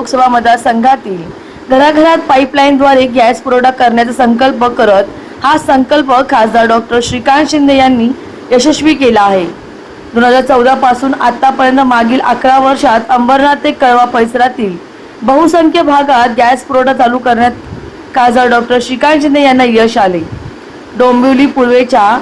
लोकसभा मतदारसंघातील घराघरात पाईपलाईनद्वारे गॅस पुरवठा करण्याचा संकल्प करत हा संकल्प खासदार डॉक्टर श्रीकांत शिंदे यांनी यशस्वी केला आहे. दोन हजार चौदा पासून आतापर्यंत मागील अकरा वर्षात अंबरनाथ ते कळवा परिसरातील बहुसंख्य भागात गॅस पुरवठा चालू करण्यात खासदार डॉक्टर श्रीकांत शिंदे यांना यश आले. डोंबिवली पूर्वेच्या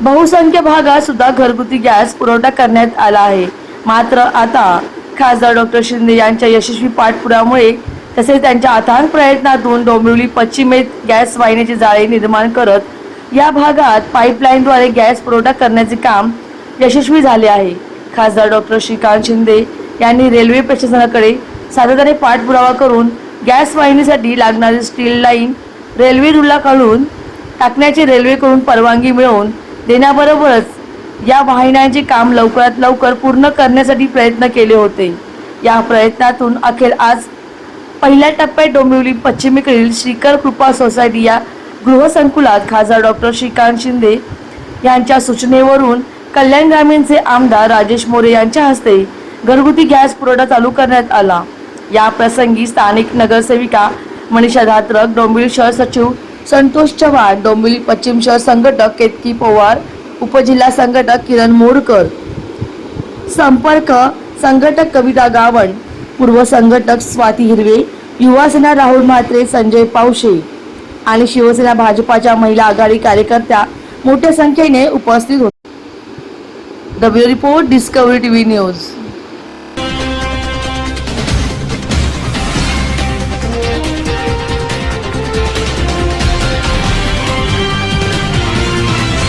बहुसंख्य भागात सुद्धा घरगुती गॅस पुरवठा करण्यात आला आहे. मात्र आता खासदार डॉक्टर शिंदे यांच्या यशस्वी पाठपुरामुळे तसेच त्यांच्या अथांग प्रयत्नातून डोंबिवली पश्चिमेत गॅस वाहिनीचे जाळे निर्माण करत या भागात पाईपलाईनद्वारे गॅस पुरवठा करण्याचे काम यशस्वी झाले आहे. खासदार डॉक्टर श्रीकांत शिंदे यांनी रेल्वे प्रशासनाकडे सातत्याने पाठपुरावा करून गॅस वाहिनीसाठी लागणारी स्टील लाईन रेल्वे रुळाखालून टाकण्याची रेल्वेकडून परवानगी मिळवून देण्याबरोबरच या वाहिन्यांचे काम लवकरात लवकर पूर्ण करण्यासाठी प्रयत्न केले होते. या प्रयत्नातून अखेर आज पहिल्या टप्प्यात डोंबिवली पश्चिमेकडील श्रीकर कृपा सोसायटी या गृहसंकुलात खासदार डॉक्टर श्रीकांत शिंदे यांच्या सूचनेवरून कल्याण ग्रामीणचे आमदार राजेश मोरे यांच्या हस्ते घरगुती गॅस पुरवठा चालू करण्यात आला. या प्रसंगी स्थानिक नगरसेविका मनीषा धात्रक डोंबिवली शहर सचिव संतोष चव्हाण डोंबिवली पश्चिम शहर संघटक केतकी पवार उपजिल्हा संघटक किरण मोडकर. संपर्क संघटक कविता गावण. पूर्व संघटक स्वाती हिरवे. युवासेना राहुल म्हात्रे संजय पावशे. आणि शिवसेना भाजपाच्या महिला आघाडी कार्यकर्त्या मोठ्या संख्येने उपस्थित होते. W report discovery TV news.